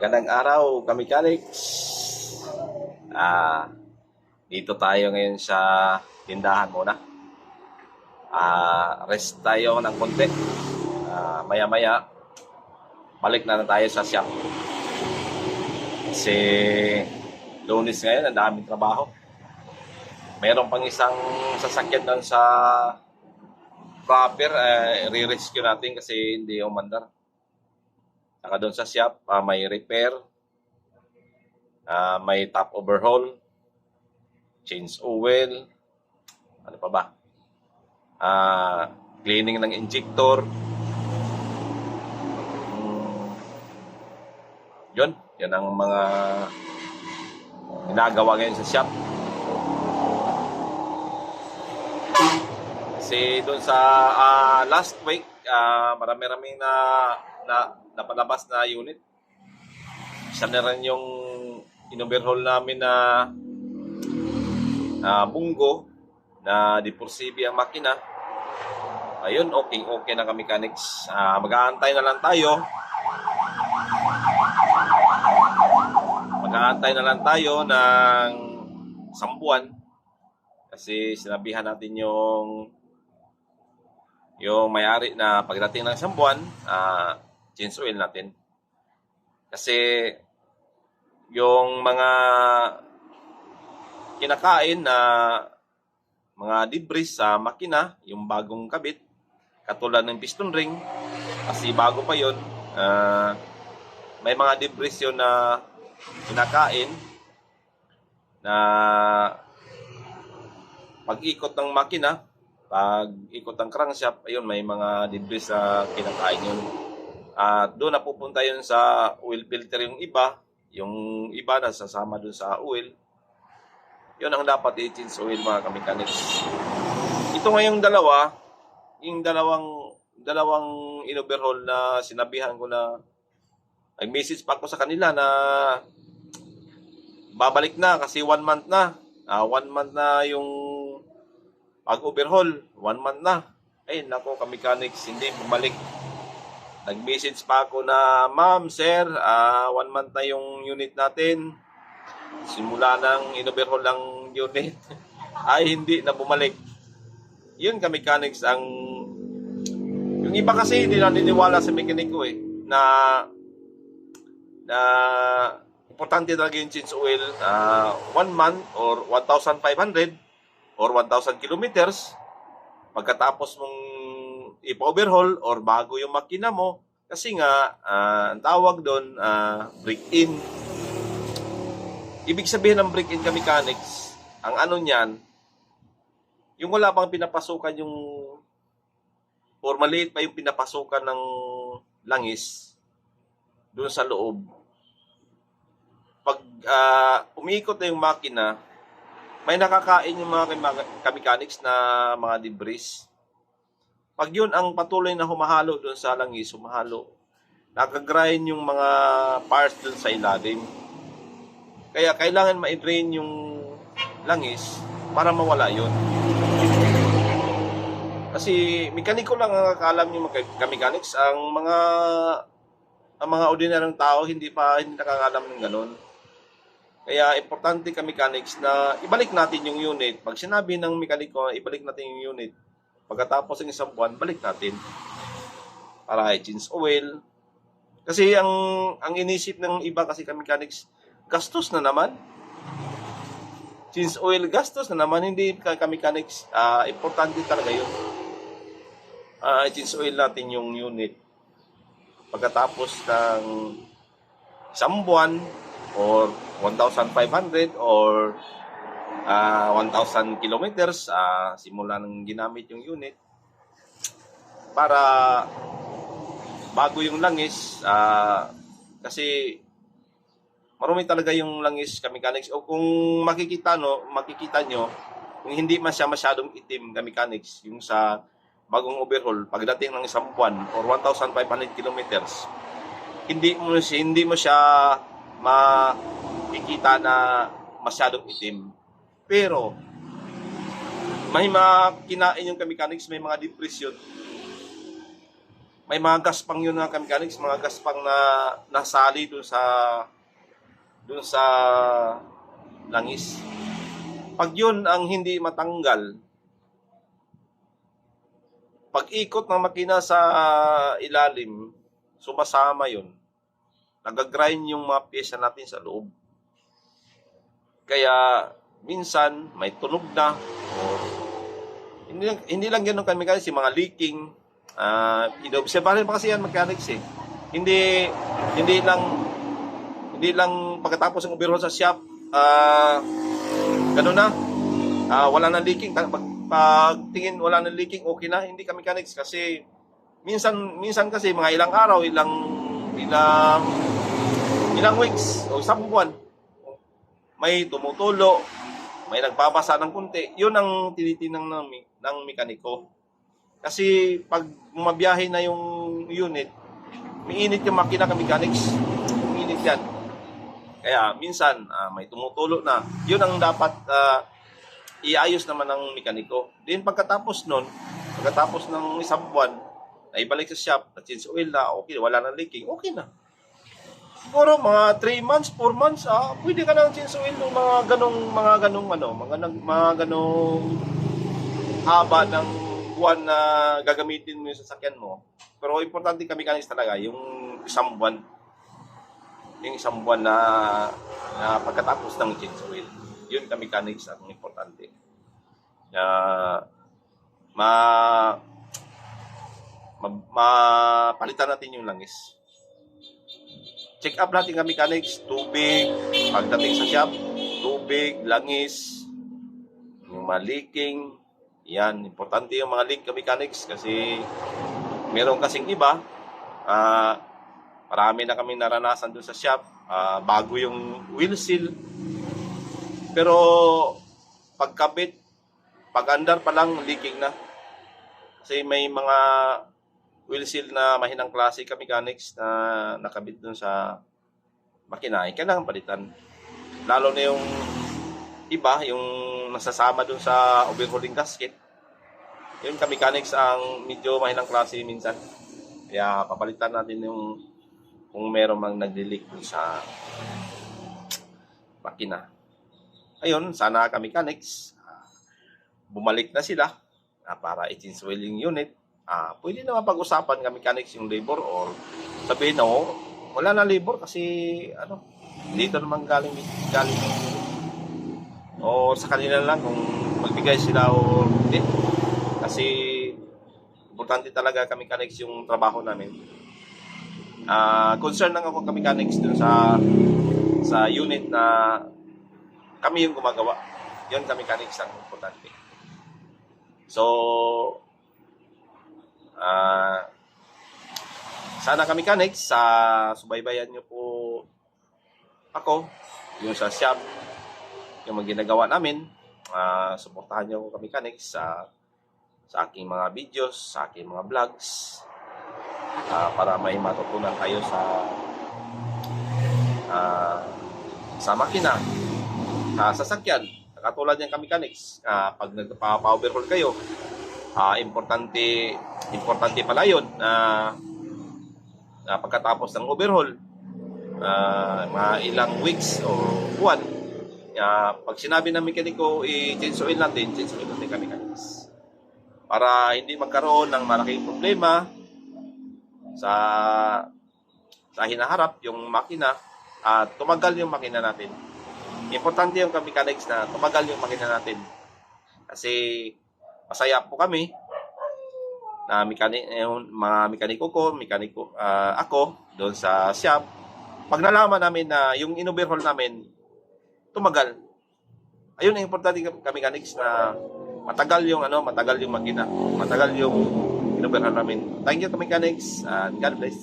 Magandang araw, Kalix. Ah, dito tayo ngayon sa tindahan muna. Ah, rest tayo ng konti. Ah, maya-maya balik na, na tayo sa shop. Kasi lunes ngayon, ang daming trabaho. Meron pang isang sasakyan doon sa proper, eh, re-rescue natin kasi hindi umandar. Saka doon sa shop, ah, may repair, ah, may top overhaul, change oil, ano pa ba? Ah, cleaning ng injector. Yun, yan ang mga ginagawa ngayon sa shop. Kasi doon sa ah, last week, ah, marami-rami na, na napalabas na unit. Isa na rin yung inoverhaul namin na ah, bunggo na dipursibi ang makina. Ayun, okay, okay na kami mechanics. Ah, mag-aantay na lang tayo. Mag-aantay na lang tayo ng isang buwan. Kasi sinabihan natin yung yung may-ari na pagdating ng isang buwan, ah, change oil natin. Kasi yung mga kinakain na mga debris sa makina, yung bagong kabit, katulad ng piston ring, kasi bago pa yon ah, may mga debris yun na kinakain na pag-ikot ng makina, pag ikot ng crankshaft, ayun, may mga debris na kinakain yun. At doon napupunta yun sa oil filter yung iba, yung iba na sasama doon sa oil. Yun ang dapat i-change oil mga kamechanics. Ito ngayong dalawa, yung dalawang dalawang in-overhaul na sinabihan ko na nag-message pa ako sa kanila na babalik na kasi one month na. Ah, one month na yung pag-overhaul. One month na. Ay, nako, ka-mechanics, hindi bumalik. Nag-message pa ako na, Ma'am, Sir, ah, one month na yung unit natin. Simula ng in-overhaul ng unit. Ay, hindi na bumalik. Yun ka-mechanics ang... Yung iba kasi hindi naniniwala sa mekaniko eh. Na... Na... Importante talaga yung change oil. ah, one month or 1,500 or 1,000 kilometers pagkatapos mong ipa-overhaul or bago yung makina mo. Kasi nga ah, ang tawag doon ah, break-in. Ibig sabihin ng break-in ka mechanics ang ano niyan yung wala pang pinapasukan yung or pa yung pinapasukan ng langis doon sa loob. Pag ah, umiikot na yung makina may nakakain yung mga ka-mechanics na mga debris. Pag yun ang patuloy na humahalo doon sa langis, humahalo, nakagrind yung mga parts doon sa ilalim. Kaya kailangan ma-drain yung langis para mawala yun. Kasi mekaniko lang ang nakakalam yung mga ka-mechanics. Ang mga ang mga ordinaryong tao hindi pa hindi nakakalam ng ganun. Kaya importante ka mechanics na ibalik natin yung unit. Pag sinabi ng mekaniko, ibalik natin yung unit. Pagkatapos ng isang buwan, balik natin. Para i-change oil. Kasi ang ang inisip ng iba kasi ka mechanics, gastos na naman. Change oil, gastos na naman. Hindi ka, ka mechanics, ah, importante talaga yun. Ah, i-change oil natin yung unit. Pagkatapos ng isang buwan, or 1,500 or ah 1,000 kilometers ah simula nang ginamit yung unit para bago yung langis ah kasi marumi talaga yung langis ka mechanics o kung makikita no makikita nyo kung hindi man siya masyadong itim ka mechanics yung sa bagong overhaul pagdating ng isang buwan or 1,500 kilometers hindi mo hindi mo siya makikita na masyadong itim. Pero, may mga kinain yung mechanics, may mga depression. may mga gaspang yun nga mechanics, mga gaspang na nasali dun sa dun sa langis. Pag yun ang hindi matanggal, pag ikot ng makina sa ilalim, sumasama yun. Nagagrind yung mga pyesa natin sa loob. Kaya minsan may tunog na or hindi lang, hindi lang ganun kami kasi mga leaking ah inoobserbahan pa kasi yan mechanics eh. Hindi hindi lang hindi lang pagkatapos ng overhaul sa shop ah ganun na. Ah wala nang leaking. Pag, pag tingin wala nang leaking okay na hindi kami mechanics kasi minsan minsan kasi mga ilang araw ilang ilang ilang weeks o isang buwan may tumutulo, may nagbabasa ng kunti, yun ang tinitinang ng, ng mekaniko. Kasi pag mabiyahe na yung unit, miinit yung makina ng mechanics. Uminit yan. Kaya minsan ah, may tumutulo na. Yun ang dapat ah, iayos naman ng mekaniko. Then pagkatapos nun, pagkatapos ng isang buwan, na ibalik sa shop, na change oil na, okay, wala nang leaking, okay na. Siguro mga 3 months, 4 months, ah, pwede ka nang oil ng mga ganong, mga ganong, ano, mga, mga ganong haba ng buwan na gagamitin mo yung sasakyan mo. Pero importante kami kanis talaga, yung isang buwan. Yung isang buwan na, na pagkatapos ng change. Yun kami mechanics ang importante. Na ma, ma, mapalitan natin yung langis check up natin ang mechanics, tubig, pagdating sa shop, tubig, langis, yung mga leaking, yan, importante yung mga leak mechanics kasi meron kasing iba, ah, marami na kami naranasan doon sa shop, ah, bago yung wheel seal, pero pagkabit, pag andar pa lang, leaking na. Kasi may mga wheel seal na mahinang klase ka mechanics na nakabit dun sa makina, eh, kailangan palitan. Lalo na yung iba, yung nasasama dun sa overhauling gasket. Yun ka mechanics ang medyo mahinang klase minsan. Kaya papalitan natin yung kung meron mang nagli-leak dun sa makina. Ayun, sana ka mechanics ah, bumalik na sila ah, para i-change unit ah, pwede naman pag-usapan ka mechanics yung labor or sabihin na, oh, wala na labor kasi ano, dito naman galing galing o sa kanila lang kung magbigay sila o hindi. Kasi importante talaga kami mechanics yung trabaho namin. Ah, concern lang ako kami mechanics dun sa sa unit na kami yung gumagawa. Yun kami mechanics ang importante. So, Ah, sana kami mechanics sa subaybayan niyo po ako yung sa shop yung mga ginagawa namin. Ah suportahan niyo kami mechanics sa sa aking mga videos sa aking mga vlogs. Ah, para may matutunan kayo sa ah, sa makina sa sasakyan. Katulad ng kami mechanics ah, pag nagpa-overhaul kayo ah importante importante pala yun na na pagkatapos ng overhaul ah, mga ilang weeks o buwan ah, pag sinabi ng mekaniko i-change oil natin change oil natin kami guys para hindi magkaroon ng malaking problema sa sa hinaharap yung makina at tumagal yung makina natin. Importante yung mechanics na tumagal yung makina natin. Kasi masaya po kami na mekanik yung mga mekaniko ko, mekaniko ah, ako doon sa shop. Pag nalaman namin na yung in-overhaul namin tumagal. Ayun ang importante kami mechanics na matagal yung ano, matagal yung makina, matagal yung in-overhaul namin. Thank you to mechanics and God bless.